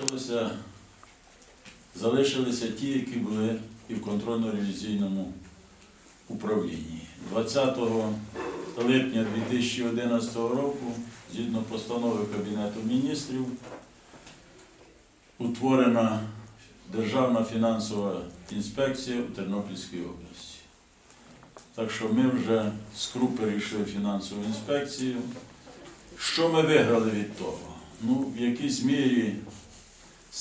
залишилося, залишилися ті, які були і в контрольно-ревізійному управлінні. 20 липня 2011 року, згідно постанови Кабінету міністрів, утворена Державна фінансова інспекція у Тернопільській області. Так що ми вже з КРУ перейшли фінансову інспекцію. Що ми виграли від того? Ну, в якійсь мірі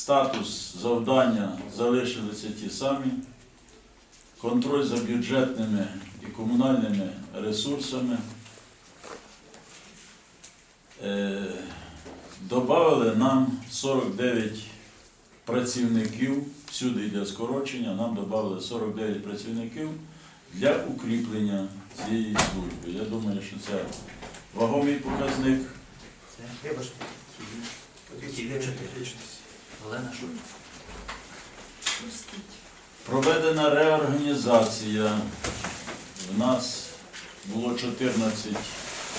статус завдання залишилися ті самі. Контроль за бюджетними і комунальними ресурсами. Е, Добавили нам 49 працівників, всюди йде скорочення, нам додали 49 працівників для укріплення цієї служби. Я думаю, що це вагомий показник. Вибачте. Олена що? Проведена реорганізація. В нас було 14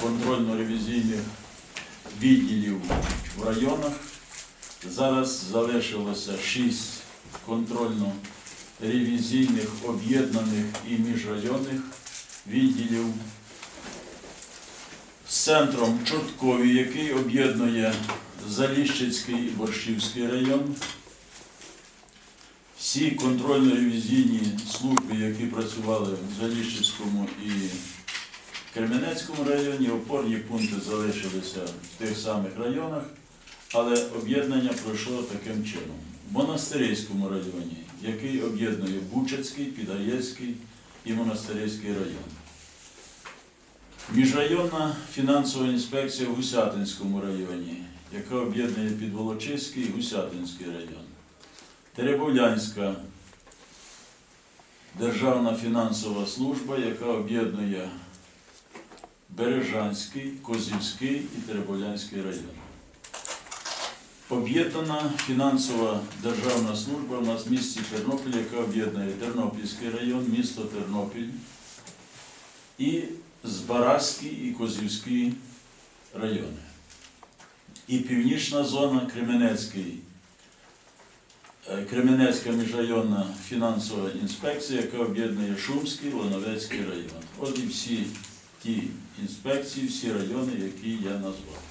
контрольно-ревізійних відділів в районах. Зараз залишилося 6 контрольно-ревізійних об'єднаних і міжрайонних відділів з центром Чорткові, який об'єднує Заліщицький і Борщівський район. Всі контрольно-ревізійні служби, які працювали в Заліщицькому і Кременецькому районі, опорні пункти залишилися в тих самих районах, але об'єднання пройшло таким чином. В Монастирському районі, який об'єднує Бучацький, Підгаєцький і Монастирський район. Міжрайонна фінансова інспекція в Гусятинському районі, яка об'єднує Підволочиський і Гусятинський район. Теребовлянська державна фінансова служба, яка об'єднує Бережанський, Козівський і Теребовлянський район. Об'єднана фінансова державна служба у нас в місті Тернопіль, яка об'єднує Тернопільський район, місто Тернопіль і Збаразький і Козівський райони. І північна зона Кременецький Е, Кременецька міжрайонна фінансова інспекція, яка об'єднує Шумський, Лановецький район. От і всі ті інспекції, всі райони, які я назвав.